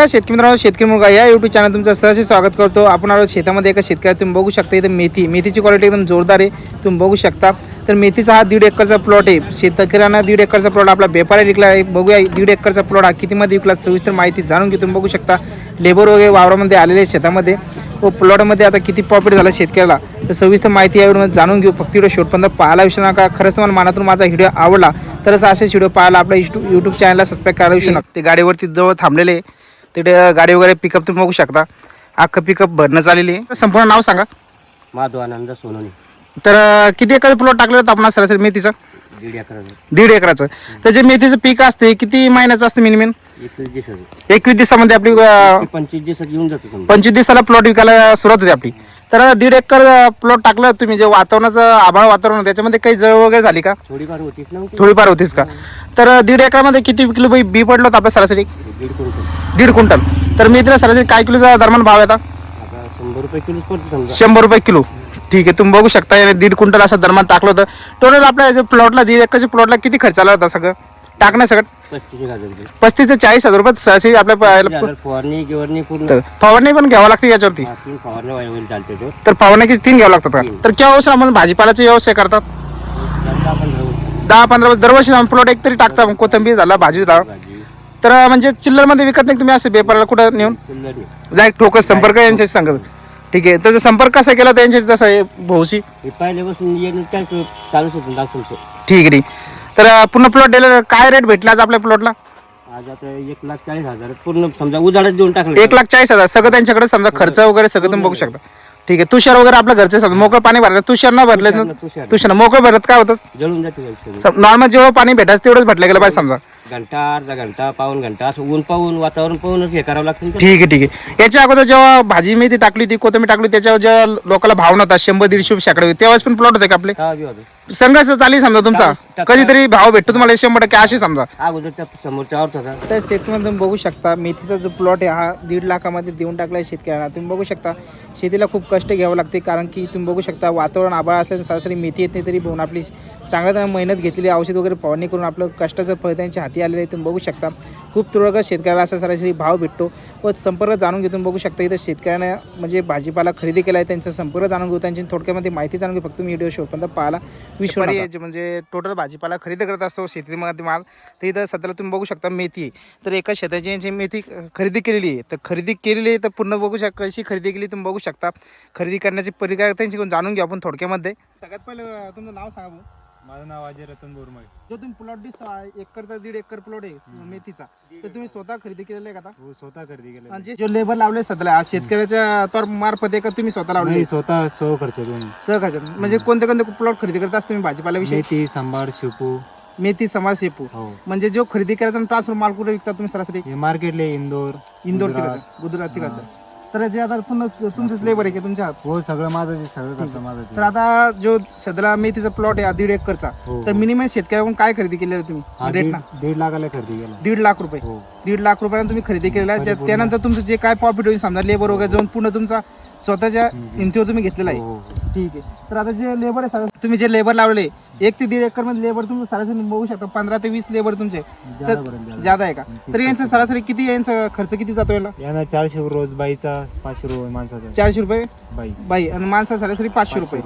नमस्कार शेतकरी मित्रांनो शेतकरी मुलगा या युट्यूब चॅनल तुमचं सहर्ष स्वागत करतो. आपण आलो शेतामध्ये एका शेतकऱ्या तुम्ही बघू शकता इथं मेथी. मेथीची क्वालिटी एकदम जोरदार आहे तुम्ही बघू शकता. तर मेथीचा हा दीड एकरचा प्लॉट आहे. शेतकऱ्यांना दीड एकरचा प्लॉट आपला व्यापारी विकला आहे. बघूया दीड एकरचा प्लॉट हा कितीमध्ये विकला सविस्तर माहिती जाणून घेऊ. तुम्ही बघू शकता लेबर वगैरे वावरामध्ये आलेले शेतामध्ये. व प्लॉटमध्ये आता किती प्रॉफिट झाला शेतकऱ्याला? तर सविस्तर माहिती यावर जाणून घेऊ. फक्त व्हिडिओ शेवटपर्यंत पाहायला विषय नका. खरंच तुम्हाला मनातून माझा व्हिडिओ आवडला तरच असेच व्हिडिओ पाहायला आपल्या युट्यूब यूट्यूब चॅनलला सबस्क्राईब करायला विषय नका. ते गाडीवरती जवळ थांबलेले. आहे. तिथे गाडी वगैरे पिकअप तुम्ही बघू शकता. अख्खं पिकअप भरणं चाललेली आहे. संपूर्ण नाव सांगा. माधव आनंद सोनवणी. तर किती एकर प्लॉट टाकलं होतं आपण सरासरी मेथीचं? दीड एकर दीड एकराचं. तर जे मेथीचं पीक असते किती महिन्याचं असतं मिनिमम एकवीस दिवसाचं. एकवीस दिवसामध्ये आपली अं, पंचवीस दिवसात येऊन जातो समजा. पंचवीस दिवसाला प्लॉट विकायला सुरुवात होते आपली. तर दीड एकर प्लॉट टाकलं तुम्ही जे वातावरणाचं आभाळ वातावरण होतं, त्याच्यामध्ये काही जळ वगैरे झाली का? थोडीफार होतीच ना. थोडीफार होतीच का? तर दीड एकरामध्ये किती किलो बी बी पडलं होतं आपल्या सरासरी? दीड क्विंटल. दीड क्विंटल. तर मी तिला सरासरी काय किलोचा दरम्यान भाव येतात आता? शंभर रुपये किलोच पडतो समजा. शंभर रुपये किलो. ठीक आहे तुम्ही बघू शकता याने दीड क्विंटल असं दरम्यान टाकलं होतं. टोटल आपल्या प्लॉटला दीड एकरच्या प्लॉटला किती खर्च आला होता सगळं? टाकणं सगळं? पस्तीस हजार रुपये. पस्तीस ते चाळीस हजार रुपये सरासरी आपल्या फवारणी गिवरणी पूर्ण. तर फवारणी पण घ्यावं लागते याच्यावरती. चालते तो. तर फवारणी किती? तीन घ्यावं लागतात का तर केव्हा वर्ष आपण भाजीपाल्याचे व्यवसाय करतात? दहा पंधरा वर्ष. दहा पंधरा वर्ष. दरवर्षी आपण प्लॉट एक तरी टाकता मग कोथिंबीर झाला भाजी झाला. भाजी. तर म्हणजे चिल्लरमध्ये विकत नाही तुम्ही असं बेपाराला कुठं नेऊन? चिल्लर नाही जाय ठोकस संपर्क यांच्याशी सांगत. ठीक आहे त्याचा संपर्क कसा केला होता यांच्याशी जसा आहे भाऊशी? हे पहिल्यापासून येणं काय तो चालूच होतं दाखवतो ठीक आहे ठीक तर पूर्ण प्लॉट दिलं काय रेट भेटला आज आपल्या प्लॉटला आज आता एक लाख चाळीस हजार पूर्ण समजा उजाडच देऊन टाकलं. एक लाख चाळीस हजार सगळं त्यांच्याकडे समजा खर्च वगैरे सगळं तुम्ही बघू शकता. ठीक आहे तुषार वगैरे आपल्या घरचे समजा मोकळं पाणी भरलं तुषार न भरले तुषार मोकळं भरत काय होतं जळून जाते. नॉर्मल जेवढं पाणी भेटायचं तेवढंच भेटलं गेलं पाहिजे समजा. घंटा अर्धा घंटा पाऊन घंटा असं ऊन पाहून वातावरण पाहूनच हे करावं लागतं ना. ठीक आहे ठीक आहे याच्या अगोदर जेव्हा भाजी मेथी टाकली होती कोथिंबीर टाकली होती, त्याच्यावर जेव्हा लोकांना भाव नव्हता शंभर दीडशे रुपये शेकडे होते त्यावेळेस पण प्लॉट होते का आपले बी होतं. संघर्ष चालेल समजा तुमचा. कधीतरी भाव भेटतो तुम्हाला शंभर टक्के असे समजा. होता तर शेतकऱ्यांना तुम्ही बघू शकता मेथीचा जो प्लॉट आहे हा दीड लाखामध्ये देऊन टाकला आहे शेतकऱ्यांना. तुम्ही बघू शकता शेतीला खूप कष्ट घ्यावं लागते कारण की तुम्ही बघू शकता वातावरण आभाळ असल्याने सरासरी मेथी येत नाही तरी बघून आपली चांगल्या तऱ्हे मेहनत घेतलेली औषध वगैरे फवारणी करून आपलं कष्टाचं फळ त्यांच्या हाती आलेलं आहे तुम्ही बघू शकता. खूप तुरळक शेतकऱ्याला असा सरासरी भाव भेटतो. व संपर्क जाणून घेऊन बघू शकता इथं शेतकऱ्यांना म्हणजे भाजीपाला खरेदी केला आहे त्यांचा संपर्क जाणून घेऊ त्यांची थोडक्यामध्ये माहिती जाणून घेऊ फक्त तुम्ही व्हिडिओ शेवटपर्यंत पाहायला विश्वास म्हणजे टोटल भाजीपाला खरेदी करत असतो शेतीमध्ये माल. तर इथं सध्याला तुम्ही बघू शकता मेथी. तर एका शेताची यांची मेथी खरेदी केलेली आहे तर खरेदी केलेली आहे तर पूर्ण बघू शकता कशी खरेदी केली तुम्ही बघू शकता. खरेदी करण्याची परिकार त्यांची जाणून घेऊ आपण थोडक्यामध्ये. सगळ्यात पहिलं तुमचं नाव सांगा माझं नाव अजय रतन बोरमाळे. जो तुम्ही प्लॉट दिसतो एकरचा दीड एकर प्लॉट आहे मेथीचा. तर तुम्ही स्वतः खरेदी केलेला आहे का आता? हो स्वतः खरेदी केलं आणि जे जो लेबर लावले सध्याला आज शेतकऱ्याच्या तौर मार्फत आहे का तुम्ही स्वतः लावले नाही स्वतः सो खर्च करून. सहकार्य म्हणजे कोणते कोणते प्लॉट खरेदी करत असता तुम्ही भाजीपाल्याविषयी मेथी सांबार शेपू. मेथी समाज शेपू. हो. म्हणजे जो खरेदी करायचा ट्रान्सफर माल कुठे विकतात तुम्ही सरासरी? हे मार्केटले इंदोर इंदोर गुजरात. तिकडचं. गुजरात तिकडचं. तर जे आता पुन्हा तुमचंच लेबर आहे की तुमच्या हात? हो सगळं माझं आहे, सगळं खर्च माझं. तर आता जो सध्याला मेथीचा प्लॉट आहे हा दीड एकरचा. हो. तर मिनिमम शेतकऱ्याकडून काय खरेदी केलेलं हा तुम्ही? रेट दीड लाखाला खरेदी केला दीड लाख रुपये. हो. दीड लाख रुपयानं तुम्ही खरेदी केलेला आहे. त्या- त्यानंतर तुमचं जे काय प्रॉफिट होईल समजा लेबर वगैरे जाऊन पूर्ण तुमचा स्वतःच्या हिमतीवर तुम्ही घेतलेला आहे. हो ठीक आहे. तर आता जे लेबर आहे सर- तुम्ही जे लेबर लावले एक ते दीड एकरमध्ये लेबर तुम्ही सरासरी बघू शकता पंधरा ते वीस लेबर तुमचे. ज्यादा आहे का? तर यांचं सरासरी किती यांचा खर्च किती जातो याला? यांना चारशे रोज बाईचा पाचशे रुपये माणसाचा. चारशे रुपये? बाई. बाई. आणि माणसा सरासरी पाचशे रुपये.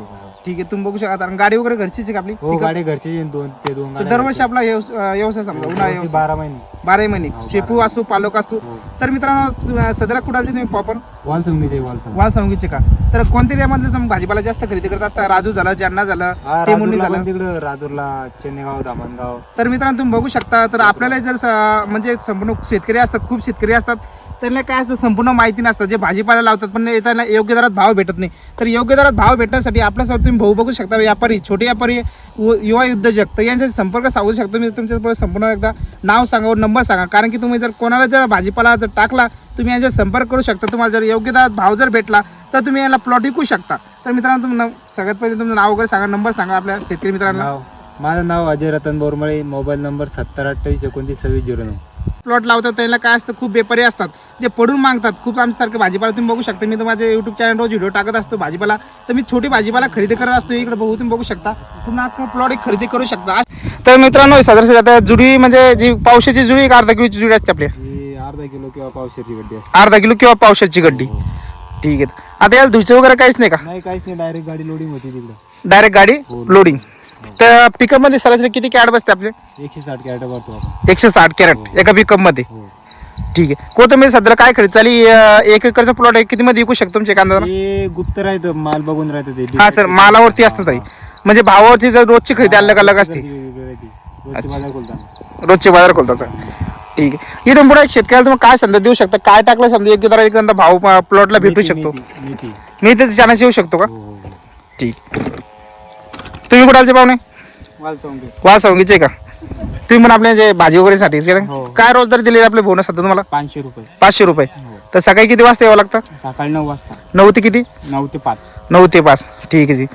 ठीक आहे तुम्ही बघू शकता. आणि गाडी वगैरे घरचीच आहे का आपली? हो गाडी घरचे दोन ते दोन तर गाड्या दरवर्षी आपला व्यवस- अं, व्यवसाय समजा उन्हाळा घरचे व्यवसाय बारा महिने. बाराही महिने. शेपू असो पालक असो. तर मित्रांनो तु- सध्याला कुठालचे तुम्ही प्रॉपर वालसंगीचे वालसंग. वाल सांगीचे का? तर कोणत्या एरियामधले तुम्ही भाजीपाला जास्त खरेदी करत असता? राजू झालं जालना झालं हा टेमुर्णी राजूरला झालं पण तिकडं राजूरला चेन्नगाव दामणगाव. तर मित्रांनो तुम्ही बघू शकता तर आपल्याला जर स- म्हणजे संपूर्ण शेतकरी असतात खूप शेतकरी असतात त्यांना काय असतं संपूर्ण माहिती नसतं. जे भाजीपाला लावतात पण त्यांना योग्य दरात भाव भेटत नाही. तर योग्य दरात भाव भेटण्यासाठी आपल्यासोबत तुम्ही भाऊ बघू शकता व्यापारी छोटे व्यापारी युवा उद्योजक. तर यांच्याशी संपर्क साधू शकतो. मी तुमच्या संपूर्ण एकदा नाव सांगा व नंबर सांगा. कारण की तुम्ही जर कोणाला जर भाजीपाला जर टाकला तुम्ही यांच्यात संपर्क करू शकता. तुम्हाला जर योग्य दरात भाव जर भेटला तर तुम्ही याला प्लॉट विकू शकता. तर मित्रांनो तुम्ही सगळ्यात पहिले तुमचं नाव वगैरे सांगा नंबर सांगा आपल्या शेतकरी मित्रांना. माझं नाव अजय रतन बोरमळे मोबाईल नंबर सत्तर अठ्ठावीस एकोणतीस सव्वीस झिरो नऊ. प्लॉट लावतात त्यांना काय असतं खूप बेपारी असतात. जे पडून मागतात. खूप आमच्यासारखं भाजीपाला तुम्ही बघू शकता. मी तर माझ्या युट्यूब चॅनल रोज व्हिडिओ टाकत असतो भाजीपाला. तर मी छोटी भाजीपाला खरेदी करत असतो. इकडे बघू तुम्ही बघू शकता. पुन्हा प्लॉट एक खरेदी करू शकता. तर मित्रांनो साधारण आता जुडी म्हणजे जी पावसाची जुडी एक अर्धा किलोची जुडी असते आपली. ही अर्धा किलो किंवा पावशेरची गड्डी अर्धा किलो किंवा पावशाची गड्डी. ठीक आहे. आता याला धुयचं वगैरे काहीच नाही का? नाही काहीच नाही. डायरेक्ट गाडी लोडिंग होती तिकडं. डायरेक्ट गाडी लोडिंग तर पिकअपमध्ये सरासरी किती कॅड बसते आपले? एकशे साठ कॅरेट भरतो एकशे साठ कॅरेट एका पिकअपमध्ये. हो. ठीक आहे. कोथंबीर सध्या काय खरेदी? चाली एक एकरचा प्लॉट आहे. किती मध्ये विकू शकतो तुमच्या कांदा गुप्त राहतं. माल बघून राहतं ते. हा सर. मालावरती असतं ताई. म्हणजे भावावरती जर रोजची खरेदी अलग अलग असते. रोजची बाजार खोलतात ठीक आहे. इथून पुढे एक शेतकऱ्याला तुम्ही काय संदेश देऊ शकता? काय टाकलं समजा? योग्य दरात एकदा भाव प्लॉटला भेटू शकतो. मी इथे जाण्यास येऊ शकतो का? हो हो हो. ठीक. तुम्ही कुठालचे पाहुणे? वाल सवंगीचे का? तुम्ही पण आपल्या जे भाजी वगैरे साठी हो. काय रोजदार दिले आपले बोनस सध्या तुम्हाला? पाचशे रुपये. पाचशे रुपये. हो. तर सकाळी किती वाजता यावं लागतं? सकाळी नऊ वाजता. नऊ ते किती? नऊ ते पाच. नऊ ते पाच. ठीक आहे जी.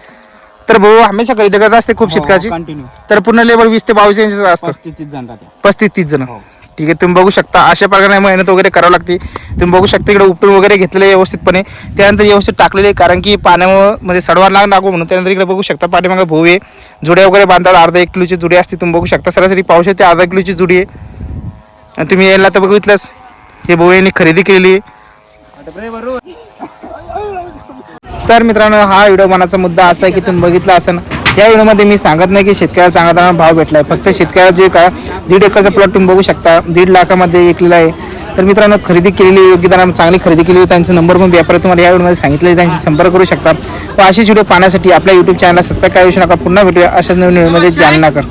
तर भाऊ हमेशा खरेदी करत असते खूप शेतकऱ्याची. कंटिन्यू तर पूर्ण लेबर वीस ते बावीस इंच असतं. पस्तीस तीस जण राहते पस्तीस तीस जण. हो. ठीक आहे तुम्ही बघू शकता. अशा प्रकारे मेहनत वगैरे करावं लागते. तुम्ही बघू शकता इकडे उपटून वगैरे घेतलेले व्यवस्थितपणे. त्यानंतर व्यवस्थित टाकलेले आहे. कारण की पाण्यामुळं म्हणजे सडवा लाग लागू म्हणून त्यानंतर इकडे बघू शकता पाठीमागे भाऊ आहे. जुड्या वगैरे बांधतात अर्धा एक किलोची जुडी असते तुम्ही बघू शकता. सरासरी पावशे ते अर्धा किलोची जुडी आहे. आणि तुम्ही यायला तर बघितलंच हे भाऊ यांनी खरेदी केलेली आहे. तर मित्रांनो हा व्हिडिओ मनाचा मुद्दा असा आहे की तुम्ही बघितला असेल या व्हिडिओमध्ये मी सांगत नाही की शेतकऱ्याला चांगला चांगला भाव आहे फक्त शेतकऱ्याला जे का दीड एकरचा प्लॉट तुम्ही बघू शकता. दीड लाखामध्ये विकलेला आहे. तर मित्रांनो खरेदी केलेली योग्य दराने चांगली खरेदी केली होती. त्यांचा नंबर पण व्यापारी तुम्हाला या व्हिडिओमध्ये सांगितले त्यांशी संपर्क करू शकता. व असेच व्हिडिओ पाहण्यासाठी आपल्या युट्यूब चॅनलला सबस्क्राईब करू नका. पुन्हा भेटूया अशाच नवीन व्हिडिओमध्ये जालना कर